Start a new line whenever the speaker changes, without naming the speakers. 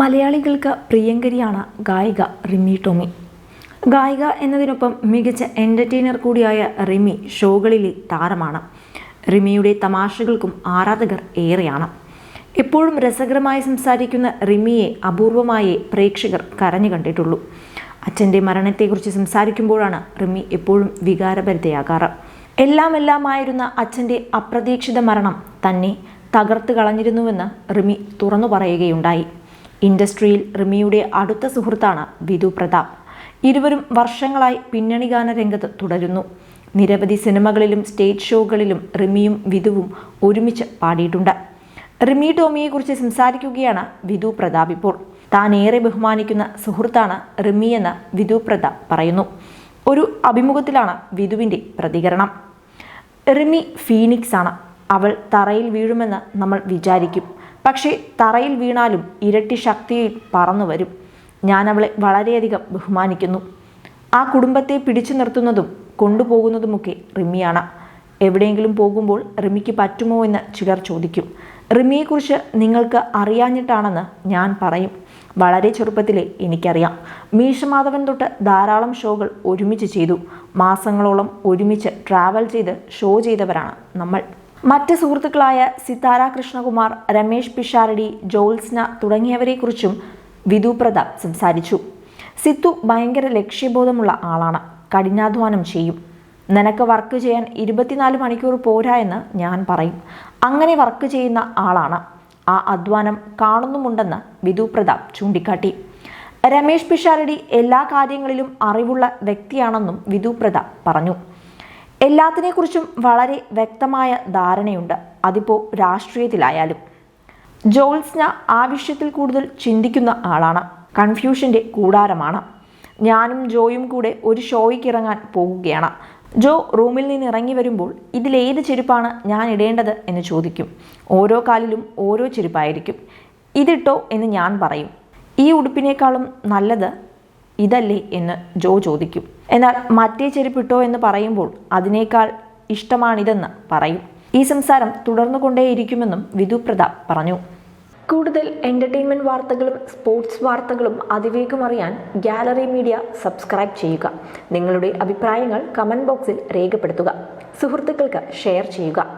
മലയാളികൾക്ക് പ്രിയങ്കരിയാണ് ഗായിക റിമി ടോമി. ഗായിക എന്നതിനൊപ്പം മികച്ച എന്റർടൈനർ കൂടിയായ റിമി ഷോകളിലെ താരമാണ്. റിമിയുടെ തമാശകൾക്കും ആരാധകർ ഏറെയാണ്. എപ്പോഴും രസകരമായി സംസാരിക്കുന്ന റിമിയെ അപൂർവമായി പ്രേക്ഷകർ കരഞ്ഞു കണ്ടിട്ടുള്ളൂ. അച്ഛന്റെ മരണത്തെക്കുറിച്ച് സംസാരിക്കുമ്പോഴാണ് റിമി എപ്പോഴും വികാരഭരിതയാകാറ്. എല്ലാം എല്ലാമായിരുന്ന അച്ഛന്റെ അപ്രതീക്ഷിത മരണം തന്നെ തകർത്ത് കളഞ്ഞിരുന്നുവെന്ന് റിമി തുറന്നു പറയുകയുണ്ടായി. ഇൻഡസ്ട്രിയിൽ റിമിയുടെ അടുത്ത സുഹൃത്താണ് വിധു പ്രതാപ്. ഇരുവരും വർഷങ്ങളായി പിന്നണി ഗാന രംഗത്ത് തുടരുന്നു. നിരവധി സിനിമകളിലും സ്റ്റേജ് ഷോകളിലും റിമിയും വിധുവും ഒരുമിച്ച് പാടിയിട്ടുണ്ട്. റിമി ടോമിയെക്കുറിച്ച് സംസാരിക്കുകയാണ് വിധു പ്രതാപ് ഇപ്പോൾ. താൻ ഏറെ ബഹുമാനിക്കുന്ന സുഹൃത്താണ് റിമി എന്ന് വിധു പ്രതാപ് പറയുന്നു. ഒരു അഭിമുഖത്തിലാണ് വിധുവിന്റെ പ്രതികരണം. റിമി ഫീനിക്സ് ആണ്. അവൾ തറയിൽ വീഴുമെന്ന് നമ്മൾ വിചാരിക്കും. പക്ഷേ തറയിൽ വീണാലും ഇരട്ടി ശക്തിയിൽ പറന്നു വരും. ഞാൻ അവളെ വളരെയധികം ബഹുമാനിക്കുന്നു. ആ കുടുംബത്തെ പിടിച്ചു നിർത്തുന്നതും കൊണ്ടുപോകുന്നതുമൊക്കെ റിമിയാണ്. എവിടെയെങ്കിലും പോകുമ്പോൾ റിമിക്ക് പറ്റുമോ എന്ന് ചിലർ ചോദിക്കും. റിമിയെക്കുറിച്ച് നിങ്ങൾക്ക് അറിയാഞ്ഞിട്ടാണെന്ന് ഞാൻ പറയും. വളരെ ചെറുപ്പത്തിലെ എനിക്കറിയാം. മീശമാധവൻ തൊട്ട് ധാരാളം ഷോകൾ ഒരുമിച്ച് ചെയ്തു. മാസങ്ങളോളം ഒരുമിച്ച് ട്രാവൽ ചെയ്ത് ഷോ ചെയ്തവരാണ് നമ്മൾ. മറ്റ് സുഹൃത്തുക്കളായ സിതാര കൃഷ്ണകുമാർ രമേശ് പിഷാരടി ജോത്സ്ന തുടങ്ങിയവരെക്കുറിച്ചും വിധു പ്രതാപ് സംസാരിച്ചു. സിത്തു ഭയങ്കര ലക്ഷ്യബോധമുള്ള ആളാണ്. കഠിനാധ്വാനം ചെയ്യും. നിനക്ക് വർക്ക് ചെയ്യാൻ ഇരുപത്തിനാല് മണിക്കൂർ പോരാ എന്ന് ഞാൻ പറയും. അങ്ങനെ വർക്ക് ചെയ്യുന്ന ആളാണ്. ആ അധ്വാനം കാണുന്നുമുണ്ടെന്ന് വിധു പ്രതാപ് ചൂണ്ടിക്കാട്ടി. രമേശ് പിഷാരടി എല്ലാ കാര്യങ്ങളിലും അറിവുള്ള വ്യക്തിയാണെന്നും വിധു പ്രതാപ് പറഞ്ഞു. എല്ലാത്തിനെക്കുറിച്ചും വളരെ വ്യക്തമായ ധാരണയുണ്ട്. അതിപ്പോൾ രാഷ്ട്രീയത്തിലായാലും. ജോത്സ്ന ആവശ്യത്തിൽ കൂടുതൽ ചിന്തിക്കുന്ന ആളാണ്. കൺഫ്യൂഷന്റെ കൂടാരമാണ്. ഞാനും ജോയും കൂടെ ഒരു ഷോയ്ക്ക് ഇറങ്ങാൻ പോകുകയാണ്. ജോ റൂമിൽ നിന്ന് ഇറങ്ങി വരുമ്പോൾ ഇതിലേത് ചെരുപ്പാണ് ഞാൻ ഇടേണ്ടത് എന്ന് ചോദിക്കും. ഓരോ കാലിലും ഓരോ ചെരുപ്പായിരിക്കും. ഇതിട്ടോ എന്ന് ഞാൻ പറയും. ഈ ഉടുപ്പിനേക്കാളും നല്ലത് ഇതല്ലേ എന്ന് ജോ ചോദിക്കും. എന്നാൽ മറ്റേ ചെരുപ്പിട്ടോ എന്ന് പറയുമ്പോൾ അതിനേക്കാൾ ഇഷ്ടമാണിതെന്ന് പറയും. ഈ സംസാരം തുടർന്നു കൊണ്ടേയിരിക്കുമെന്നും വിധു പ്രതാപ് പറഞ്ഞു. കൂടുതൽ എന്റർടൈൻമെന്റ് വാർത്തകളും സ്പോർട്സ് വാർത്തകളും അതിവേഗം അറിയാൻ ഗാലറി മീഡിയ സബ്സ്ക്രൈബ് ചെയ്യുക. നിങ്ങളുടെ അഭിപ്രായങ്ങൾ കമന്റ് ബോക്സിൽ രേഖപ്പെടുത്തുക. സുഹൃത്തുക്കൾക്ക് ഷെയർ ചെയ്യുക.